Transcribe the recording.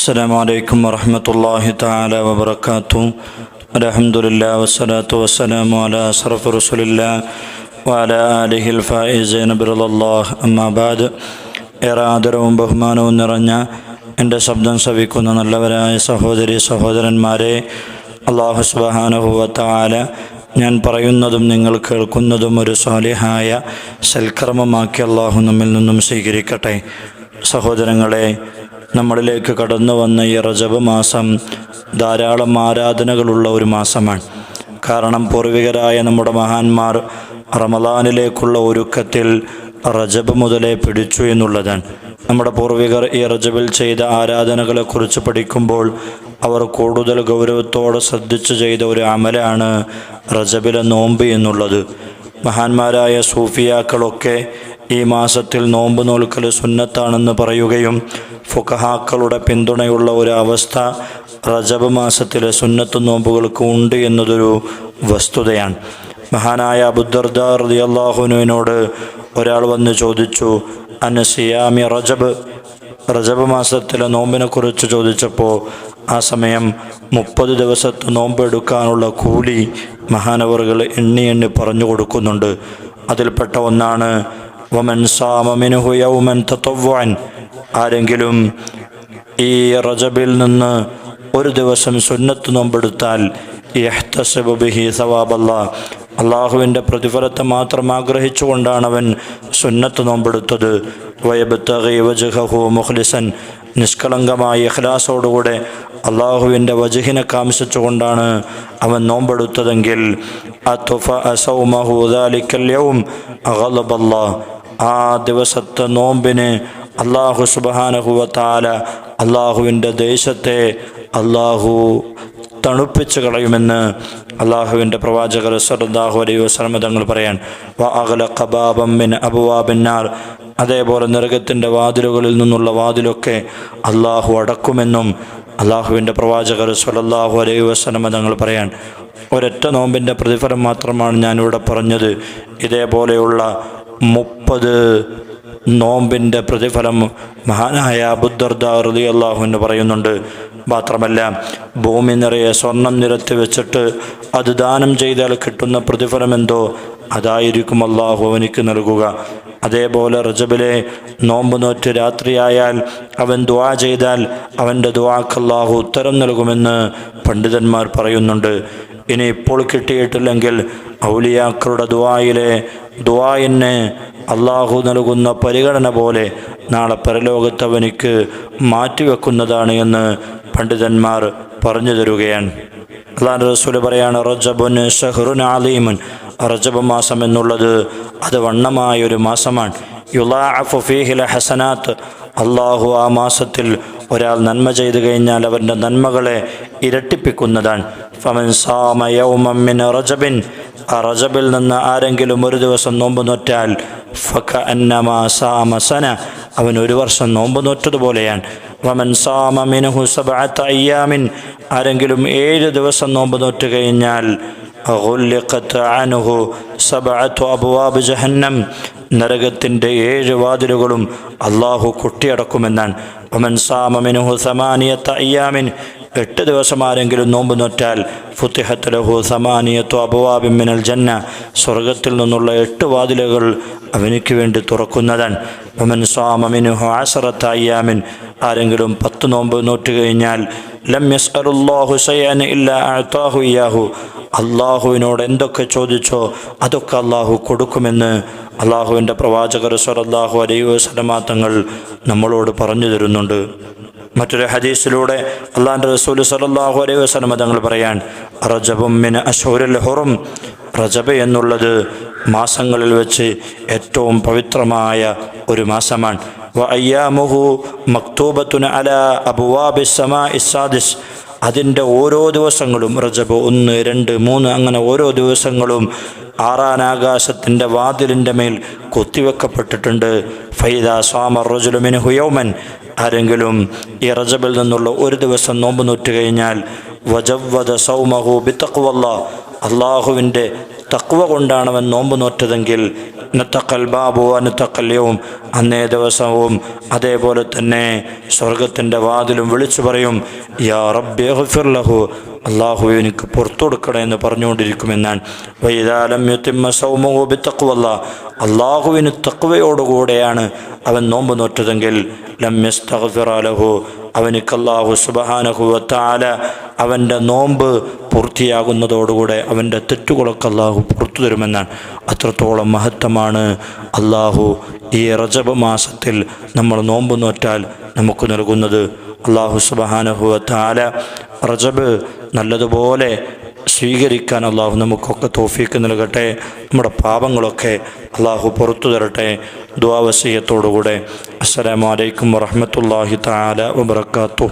السلام عليكم ورحمة الله تعالى وبركاته الحمد لله والصلاة والسلام على أشرف رسول الله وعلى آله الفائزين برضا الله أما بعد ഏറെ ആദരവും ബഹുമാനവും നിറഞ്ഞ എൻ്റെ ശബ്ദം ശ്രവിക്കുന്ന നല്ലവരായ സഹോദരി സഹോദരന്മാരെ അള്ളാഹു സുബഹാനുഭവത്താല ഞാൻ പറയുന്നതും നിങ്ങൾ കേൾക്കുന്നതും ഒരു സ്വാലിഹായ സൽക്കർമ്മമാക്കി അള്ളാഹു നമ്മിൽ നിന്നും സ്വീകരിക്കട്ടെ സഹോദരങ്ങളെ നമ്മളിലേക്ക് കടന്നു വന്ന ഈ റജബ് മാസം ധാരാളം ആരാധനകളുള്ള ഒരു മാസമാണ്. കാരണം പൂർവികരായ നമ്മുടെ മഹാന്മാർ റമദാനിലേക്കുള്ള ഒരുക്കത്തിൽ റജബ് മുതലേ പിടിച്ചു എന്നുള്ളതാണ്. നമ്മുടെ പൂർവികർ ഈ റജബിൽ ചെയ്ത ആരാധനകളെക്കുറിച്ച് പഠിക്കുമ്പോൾ അവർ കൂടുതൽ ഗൗരവത്തോടെ ശ്രദ്ധിച്ചു ചെയ്ത ഒരു അമലാണ് റജബിലെ നോമ്പ് എന്നുള്ളത്. മഹാന്മാരായ സൂഫിയാക്കളൊക്കെ ഈ മാസത്തിൽ നോമ്പ് നോൽക്കൽ സുന്നത്താണെന്ന് പറയുകയും ഫുഖഹാക്കളുടെ പിന്തുണയുള്ള ഒരു അവസ്ഥ റജബ് മാസത്തിലെ സുന്നത്ത് നോമ്പുകൾക്ക് ഉണ്ട് എന്നതൊരു വസ്തുതയാണ്. മഹാനായ അബുദർദാർ അള്ളാഹുനുവിനോട് ഒരാൾ വന്ന് ചോദിച്ചു അനസിയാമി റജബ്? റജബ് മാസത്തിലെ നോമ്പിനെ കുറിച്ച് ചോദിച്ചപ്പോൾ ആ സമയം മുപ്പത് ദിവസത്തെ നോമ്പ് എടുക്കാനുള്ള കൂലി മഹാനവറുകൾ എണ്ണി എണ്ണി പറഞ്ഞു കൊടുക്കുന്നുണ്ട്. അതിൽപ്പെട്ട ഒന്നാണ് വമൻ സാമമിനുഹു യൗമൻ ആരെങ്കിലും ഈ റജബിൽ നിന്ന് ഒരു ദിവസം സുന്നത്ത് നോമ്പെടുത്താൽ ബിഹി അള്ളാഹുവിന്റെ പ്രതിഫലത്തെ മാത്രം ആഗ്രഹിച്ചുകൊണ്ടാണ് അവൻ സുന്നത്ത് നോമ്പെടുത്തത്. വയബത്തഹു മുഖ്ലിസൻ. നിഷ്കളങ്കമായ ഇഖ്ലാസോടുകൂടെ അള്ളാഹുവിന്റെ വജഹിനെ കാമിച്ചുകൊണ്ടാണ് അവൻ നോമ്പെടുത്തതെങ്കിൽ ആ ദിവസത്തെ നോമ്പിന് അള്ളാഹു സുബാനഹുവത്താല അള്ളാഹുവിന്റെ ദേശത്തെ അള്ളാഹു തണുപ്പിച്ച് കളയുമെന്ന് അള്ളാഹുവിന്റെ പ്രവാചകർ സല്ലാഹു അലൈഹി വസ്ലമ തങ്ങൾ പറയാൻ വ അകല കബാബം മിൻ അബുവാബിന്നാർ അതേപോലെ നരകത്തിന്റെ വാതിലുകളിൽ നിന്നുള്ള വാതിലൊക്കെ അള്ളാഹു അടക്കുമെന്നും അള്ളാഹുവിന്റെ പ്രവാചകർ സലല്ലാഹു അലൈഹി വസ്ലമ തങ്ങൾ പറയാൻ ഒരൊറ്റ നോമ്പിന്റെ പ്രതിഫലം മാത്രമാണ് ഞാനിവിടെ പറഞ്ഞത്. ഇതേപോലെയുള്ള മുപ്പത് നോമ്പിന്റെ പ്രതിഫലം മഹാനായ അബുദർദി അള്ളാഹുവിന് പറയുന്നുണ്ട്. മാത്രമല്ല ഭൂമി നിറയെ സ്വർണം നിരത്തി വെച്ചിട്ട് അത് ദാനം ചെയ്താൽ കിട്ടുന്ന പ്രതിഫലം എന്തോ? അതായിരിക്കും അള്ളാഹു അവനിക്ക് നൽകുക. അതേപോലെ റജബിലെ നോമ്പ് നോറ്റ് രാത്രിയായാൽ അവൻ ദുവാ ചെയ്താൽ അവന്റെ ദുവാക്കല്ലാഹു ഉത്തരം നൽകുമെന്ന് പണ്ഡിതന്മാർ പറയുന്നുണ്ട്. ഇനി ഇപ്പോൾ കിട്ടിയിട്ടില്ലെങ്കിൽ ഔലിയാക്കളുടെ ദുവായിലെ ദുവായിന് അള്ളാഹു നൽകുന്ന പരിഗണന പോലെ നാളെ പരലോകത്ത് അവനിക്ക് മാറ്റിവെക്കുന്നതാണ് എന്ന് പണ്ഡിതന്മാർ പറഞ്ഞു തരുകയാണ്. അള്ളാഹ് റസൂൽ പറയാണ് റജബുൻ ഷഹ്റുൻ ആലീമുൻ റജബ് മാസം എന്നുള്ളത് അത് വണ്ണമായ ഒരു മാസമാണ്. യുലാഅഫു ഫീഹില ഹസനാത്ത്. അള്ളാഹു ആ മാസത്തിൽ ഒരാൾ നന്മ ചെയ്തു കഴിഞ്ഞാൽ അവന്റെ നന്മകളെ ഇരട്ടിപ്പിക്കുന്നതാണ്. ഫമൻ സാമ യൗമമ്മിൻ റജബിൻ. ആ റജബിൽ നിന്ന് ആരെങ്കിലും ഒരു ദിവസം നോമ്പ് നോറ്റാൽ ഫക അന്നമാ സാമ സന. അവൻ ഒരു വർഷം നോമ്പ് നോറ്റതുപോലെയാണ് വമൻ സാമ മിനുഹു സബഅത്ത അയ്യാമിൻ. ആരെങ്കിലും ഏഴ് ദിവസം നോമ്പ് നോറ്റ് കഴിഞ്ഞാൽ غلقت عنه سبعة أبواب جهنم നരകത്തിൻ്റെ ഏഴ് വാതിലുകളും അള്ളാഹു കൊട്ടിയടക്കുമെന്നാണ് ഒമൻ സാമമിനുഹു സമാനിയത്ത അയ്യാമിൻ എട്ട് ദിവസം ആരെങ്കിലും നോമ്പ് നോറ്റാൽ ഫുത്തിഹത്ത് ലഹു സമാനിയത്തു അബുവാബിമിനൽ ജന്ന സ്വർഗത്തിൽ നിന്നുള്ള എട്ട് വാതിലുകൾ അവനിക്ക് വേണ്ടി തുറക്കുന്നതാണ് ഒമൻ സ്വാമിനു ആസറത്ത് അയ്യാമിൻ ആരെങ്കിലും പത്ത് നോമ്പ് നോറ്റ് കഴിഞ്ഞാൽ ലം യസ്അലുല്ലാഹു സയ്യാൻ ഇല്ലാ അഅതാഹു ഇയാഹു അള്ളാഹുവിനോട് എന്തൊക്കെ ചോദിച്ചോ അതൊക്കെ അള്ളാഹു കൊടുക്കുമെന്ന് അള്ളാഹുവിന്റെ പ്രവാചകർ സ്വലല്ലാഹു അലൈഹി വസല്ലമ തങ്ങൾ നമ്മളോട് പറഞ്ഞു തരുന്നുണ്ട്. മറ്റൊരു ഹദീസിലൂടെ അള്ളാഹിന്റെ റസൂൽ സലാഹു അലൈഹി വസ്ലം തങ്ങൾ പറയാൻ റജബും മിൻ അഷൂരുൽ ഹുറും. റജബ് എന്നുള്ളത് മാസങ്ങളിൽ വെച്ച് ഏറ്റവും പവിത്രമായ ഒരു മാസമാണ്. അയ്യാമുഹു മക്തൂബത്തുന അല അബുവാബി സമാ ഇസാദിസ് അതിന്റെ ഓരോ ദിവസങ്ങളും റജബ് ഒന്ന് രണ്ട് മൂന്ന് അങ്ങനെ ഓരോ ദിവസങ്ങളും ആറാനാകാശത്തിന്റെ വാതിലിന്റെ മേൽ കൊത്തിവെക്കപ്പെട്ടിട്ടുണ്ട്. ഫൈദ സ്വാമർ റജുലുമിന് ഹുയോമൻ ആരെങ്കിലും ഈ റജബിൽ നിന്നുള്ള ഒരു ദിവസം നോമ്പ് നോറ്റ് കഴിഞ്ഞാൽ വജവ്വദ സൗമഹു ബിത്തക്കുവല്ല അള്ളാഹുവിന്റെ തക്വ കൊണ്ടാണ് അവൻ നോമ്പ് നോറ്റതെങ്കിൽ നത്തക്കൽ ബാബു അനത്തക്കല്യവും അന്നേ ദിവസവും അതേപോലെ തന്നെ സ്വർഗത്തിന്റെ വാതിലും വിളിച്ചു പറയും യാ റബ്ബി ലഹു. അള്ളാഹു എനിക്ക് പുറത്തു കൊടുക്കണേ എന്ന് പറഞ്ഞുകൊണ്ടിരിക്കുമെന്നാണ്. വൈതാലം യുത്തിമ്മ സൗമഹു തക്കുവല്ല അള്ളാഹുവിന് തക്കുവയോടുകൂടെയാണ് അവൻ നോമ്പ് നോറ്റതെങ്കിൽ ലമ്യസ്തഫിറാലഹു അവനിക്ക് അള്ളാഹു സുബഹാനഹുവത്താല അവന്റെ നോമ്പ് പൂർത്തിയാകുന്നതോടുകൂടെ അവന്റെ തെറ്റുകളൊക്കെ അള്ളാഹു പുറത്തു തരുമെന്നാണ്. അത്രത്തോളം മഹത്വമാണ് അള്ളാഹു ഈ റജബ് മാസത്തിൽ നമ്മൾ നോമ്പ് നോറ്റാൽ നമുക്ക് നൽകുന്നത്. അള്ളാഹു സുബഹാനഹുവത്താല റജബ് നല്ലതുപോലെ സ്വീകരിക്കാൻ അള്ളാഹു നമുക്കൊക്കെ തോഫീക്ക് നൽകട്ടെ. നമ്മുടെ പാപങ്ങളൊക്കെ അള്ളാഹു പുറത്തു തരട്ടെ. ദ്വാവസീയത്തോടുകൂടെ അസ്സലാമലൈക്കും വറഹമത്തല്ലാഹി താല വബർക്കാത്തു